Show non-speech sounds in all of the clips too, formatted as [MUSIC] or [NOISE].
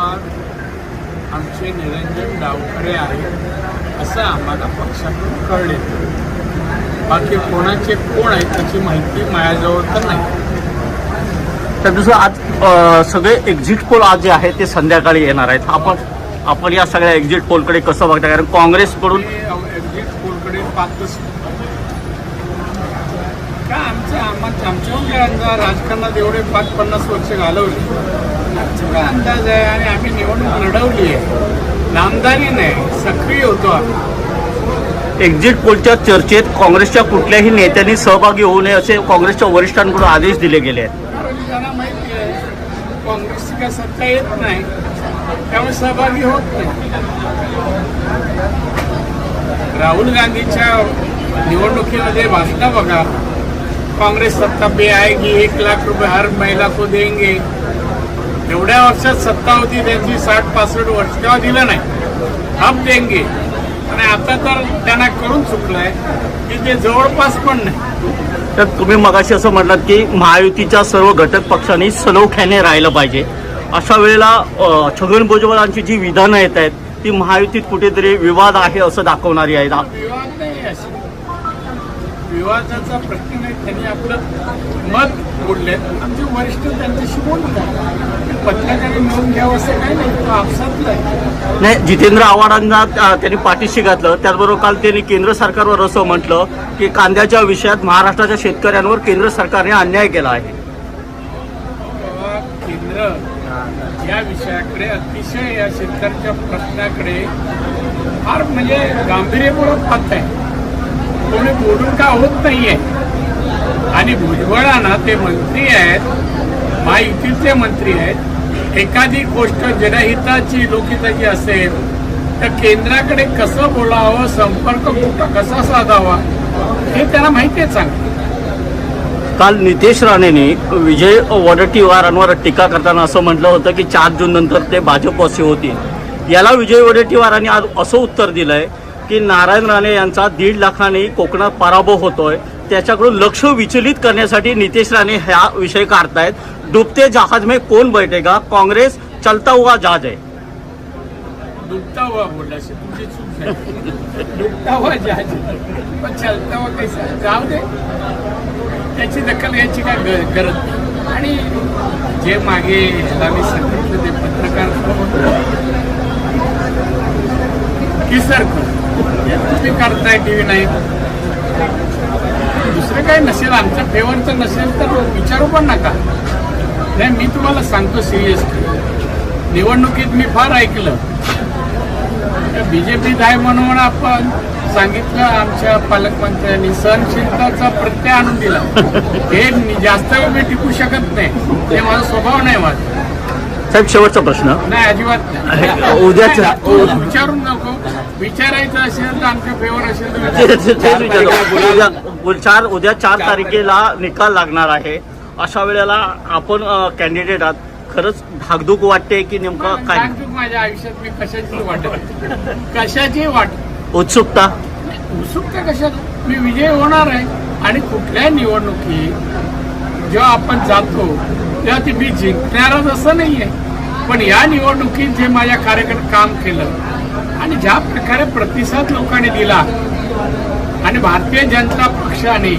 उमेदवार आमचे निरंजन डावखरे आहेत असं आम्हाला पक्षातून कळले. बाकी कोणाचे कोण आहेत त्याची माहिती माझ्याजवळ तर नाही. तर दुसरं आज सगळे एक्झिट पोल आज जे आहे ते संध्याकाळी येणार आहेत. आपण आपण या सगळ्या एक्झिट पोलकडे कसं बघता कारण काँग्रेसकडून एक्झिट पोलकडे नाही. का आमच्या आम्हा- आमच्याहून काय अंदाज राजकारणात एवढे पाच पन्नास वर्ष घालवले. आमचा अंदाज आहे? आणि आम्ही निवडणूक लढवली आहे. नामदारी नाही सक्रिय होतो आम्ही. एक्झिट पोलच्या चर्चेत काँग्रेसच्या कुठल्याही नेत्यांनी सहभागी होऊ नये असे काँग्रेसच्या वरिष्ठांकडून आदेश दिले गेले आहेत. माहिती आहे काँग्रेसची काय सत्ता येत नाही त्यामुळे सहभागी होत नाही. राहुल गांधीच्या निवडणुकीमध्ये भाषणं बघा. काँग्रेस सत्ता पे आएगी एक लाख रुपये हर महिला को देंगे. एवढ्या वर्षात सत्ता होती त्यांची साठ पासष्ट वर्ष तेव्हा दिलं नाही. अब देंगे. आणि आता तर त्यांना कळून चुकलंय की ते जवळपास पण नाही. तर तुम्ही मगाशी असं म्हटलात की महायुतीच्या सर्व घटक पक्षांनी सलोख्याने राहिलं पाहिजे. अशा वेळेला छगन भुजबळांची जी विधानं येत आहेत ती महायुतीत कुठेतरी विवाद आहे असं दाखवणारी आहेत. विवाद नाही विवादाचा प्रश्न नाही त्यांनी आपलं मत बोलले आमचे वरिष्ठ त्यांच्याशी बोलतात मिळून घ्यावं असं काही नाही तो आपसातलं आहे. नाही जितेंद्र आव्हाडांना त्यांनी पाठीशी घातलं. त्याचबरोबर काल त्यांनी केंद्र सरकारवर असं म्हटलं की कांद्याच्या विषयात महाराष्ट्राच्या शेतकऱ्यांवर केंद्र सरकारने अन्याय केला आहे. केंद्र या विषयाकडे अतिशय या शेतकऱ्याच्या प्रश्नाकडे फार म्हणजे गांभीर्यपूर्वक पाहत आहे. कोणी बोलून का होत नाहीये? आणि भुजबळांना ते मंत्री आहेत महायुतीचे मंत्री आहेत एखादी गोष्ट जनहिताची लोकहिताची असेल तर केंद्राकडे कसं बोलावं संपर्क कुठं कसा साधावा हे त्यांना माहिती आहे चांगलं. काल नितेश राणेंनी विजय वडट्टीवारांवर टीका करताना असं म्हटलं होतं की चार जून नंतर ते भाजप असे होतील. याला विजय वडेट्टीवारांनी आज असं उत्तर दिलंय की नारायण राणे यांचा दीड लाखाने कोकणात पराभव होतोय. त्याच्याकडून लक्ष विचलित करण्यासाठी नितेश राणे ह्या विषय काढतायत. डुबते जहाज में कोण बैठेगा? काँग्रेस चलता हुआ जहाज आहे डुबता हुआ बोलला अशी तुमची चूक झाली डुबता हुआ जहाज पण चालता हुआ कैसा जाऊ दे. त्याची दखल घ्यायची काय गरज आणि जे मागे ह्याला मी सांगितलं ते पत्रकार की सर तुम्ही काढताय टी व्ही नाही. दुसरं काही नसेल आमचं फेवरचं नसेल तर विचारू पण नका. नाही मी तुम्हाला सांगतो सिरियसली निवडणुकीत मी फार ऐकलं. बीजेपीत आहे म्हणून आपण सांगितलं आमच्या पालकमंत्र्यांनी सहनशीलताचा प्रत्यय आणून दिला. हे मी जास्त वेळ मी टिकू शकत नाही. ते माझा स्वभाव नाही माझा. साहेब शेवटचा प्रश्न. नाही अजिबात नाही. उद्याचं- नाही, तू विचारून नको विचारायचं असेल तर आमच्या फेवर असेल तर ते- विचार. ते- तेच विचारतो. उद्या चार उद्या चार तारखेला निकाल लागणार आहे. अशा वेळेला आपण कॅन्डिडेट आहात. खरंच धाकधूक वाटते की नेमकं काय? माझ्या आयुष्यात मी कशाची वाटत कशाची वाट? उत्सुकता? उत्सुकता कशात? मी विजय होणार आहे. आणि कुठल्याही निवडणुकीत जेव्हा आपण जातो तेव्हा ती मी जिंकणारच असं नाही आहे पण या निवडणुकीत जे माझ्या कार्यकर्ते काम केलं आणि ज्या प्रकारे प्रतिसाद लोकांनी दिला आणि भारतीय जनता पक्षाने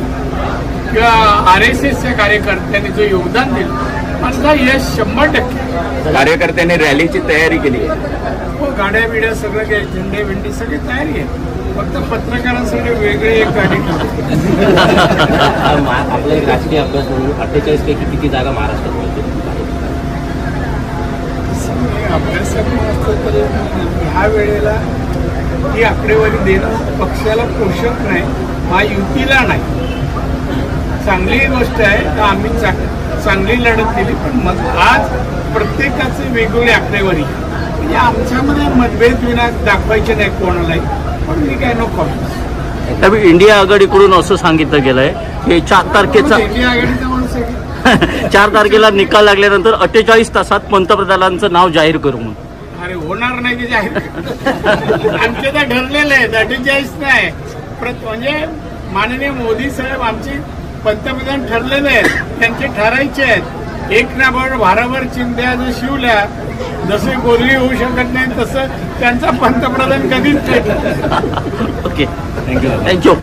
किंवा आर एस एसच्या कार्यकर्त्यांनी जो योगदान दिलं माझा यश शंभर टक्के. कार्यकर्त्यांनी रॅलीची तयारी केली आहे. हो गाड्या बिड्या सगळं काही झेंडे बिंडे सगळी तयारी आहे. फक्त पत्रकारांसाठी वेगळे एक ठेवली. [LAUGHS] आपला एक राजकीय अभ्यास म्हणून अठ्ठेचाळीस पैकी किती जागा महाराष्ट्रात असतं तर ह्या वेळेला ही आकडेवारी देणं पक्षाला पोषक नाही महायुतीला नाही. चांगली गोष्ट आहे तर आम्ही चांगली लढत दिली पण मग आज प्रत्येकाचे वेगवेगळी आकडेवारी. म्हणजे आमच्यामध्ये मतभेद विना दाखवायचे नाही कोणालाही. पण मी काय नो कॉमेंट्स त्यामुळे इंडिया आघाडीकडून असं सांगितलं गेलंय की चार तारखेचा इंडिया आघाडीचा माणूस? [LAUGHS] चार तारखेला निकाल लागल्यानंतर अठ्ठेचाळीस तासात पंतप्रधानांचं नाव जाहीर करू म्हणून. अरे होणार नाही की जाहीर? आमचे तर ठरलेलं आहे अठ्ठेचाळीस नाही. म्हणजे माननीय मोदी साहेब आमची पंतप्रधान ठरलेले आहेत त्यांचे ठरायचे आहेत. एक ना बरोबर भाराभर चिंध्या जर शिवल्या जसे गोरली होऊ शकत नाही तसं त्यांचा पंतप्रधान कधीच नाही. Okay thank you thank you